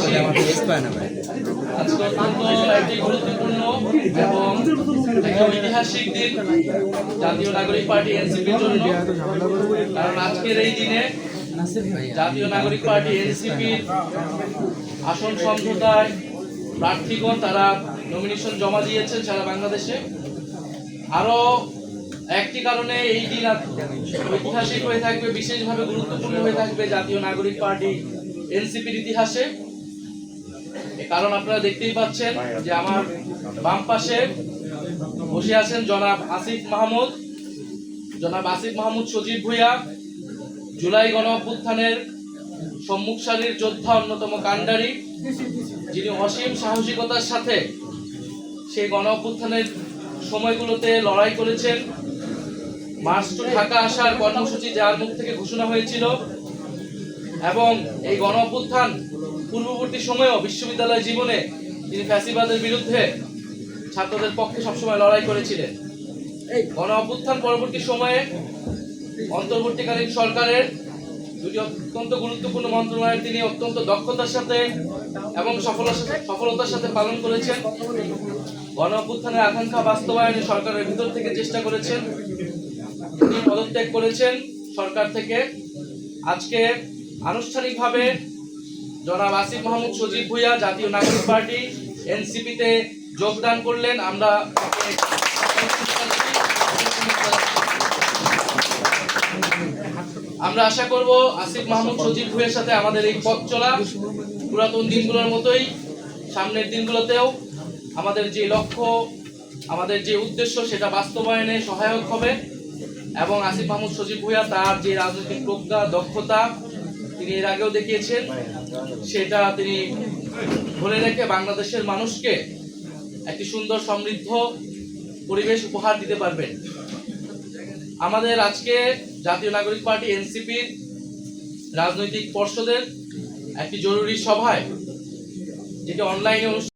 ঐতিহাসিক আজকে অত্যন্ত একটি গুরুত্বপূর্ণ এবং ঐতিহাসিক দিন জাতীয় নাগরিক পার্টি এনসিপির জন্য কারণ আজকের এই দিনে জাতীয় নাগরিক পার্টি এনসিপির আসন সমঝোতায় প্রার্থীগণ তারা নমিনেশন জমা দিয়েছেন সারা বাংলাদেশে। আরও একটি কারণে এই দিন ঐতিহাসিক হয়ে থাকবে বিশেষভাবে গুরুত্বপূর্ণ হয়ে থাকবে জাতীয় নাগরিক পার্টি এনসিপির ইতিহাসে। কারণ আপনারা দেখতেই পাচ্ছেন যে আমার বাম পাশে বসে আছেন জনাব আসিফ মাহমুদ। জনাব আসিফ মাহমুদ সজীব ভুইয়া, জুলাই গণ অভ্যুত্থানের সম্মুখ সারির যোদ্ধা অন্যতম কাণ্ডারি, যিনি অসীম সাহসিকতার সাথে সেই গণ অভ্যুত্থানের সময়গুলোতে লড়াই করেছেন। মার্চ টু ঢাকা আসার কর্মসূচি যার মুখ থেকে ঘোষণা হয়েছিল। এবং এই গণ অভ্যুত্থান পূর্ববর্তী সময়েও বিশ্ববিদ্যালয় জীবনে তিনি ফ্যাসিবাদের বিরুদ্ধে ছাত্রদের পক্ষে সবসময় লড়াই করেছিলেন। এই। গণ অভ্যুত্থান পরবর্তী সময়ে অন্তর্বর্তীকালীন সরকারের দুটি অত্যন্ত গুরুত্বপূর্ণ মন্ত্রণালয় তিনি অত্যন্ত দক্ষতার সাথে এবং সফলতার সফলতার সাথে পালন করেছেন। গণ অভ্যুত্থানের আকাঙ্ক্ষা বাস্তবায়নে সরকারের ভিতর থেকে চেষ্টা করেছেন। তিনি পদত্যাগ করেছেন। সরকার থেকে আজকে আনুষ্ঠানিকভাবে জনাব আসিফ মাহমুদ সজীব ভুইয়া, জাতীয় নাগরিক পার্টি, এনসিপিতে যোগদান করলেন। আমরা আমরা আশা করব আসিফ মাহমুদ সজীব ভুইয়ের সাথে আমাদের এই পথ চলা পুরাতন দিনগুলোর মতোই সামনের দিনগুলোতেও আমাদের যে লক্ষ্য, আমাদের যে উদ্দেশ্য, সেটা বাস্তবায়নে সহায়ক হবে এবং আসিফ মাহমুদ সজীব ভুইয়া তার যে রাজনৈতিক প্রজ্ঞা, দক্ষতা তিনি এর আগেও দেখিয়েছেন। সেটা তিনি ধরে রেখে বাংলাদেশের মানুষকে একটি সুন্দর সমৃদ্ধ পরিবেশ উপহার দিতে পারবেন। আমাদের আজকে জাতীয় নাগরিক পার্টি এনসিপির রাজনৈতিক পর্ষদের একটি জরুরি সভায় যেটি অনলাইনে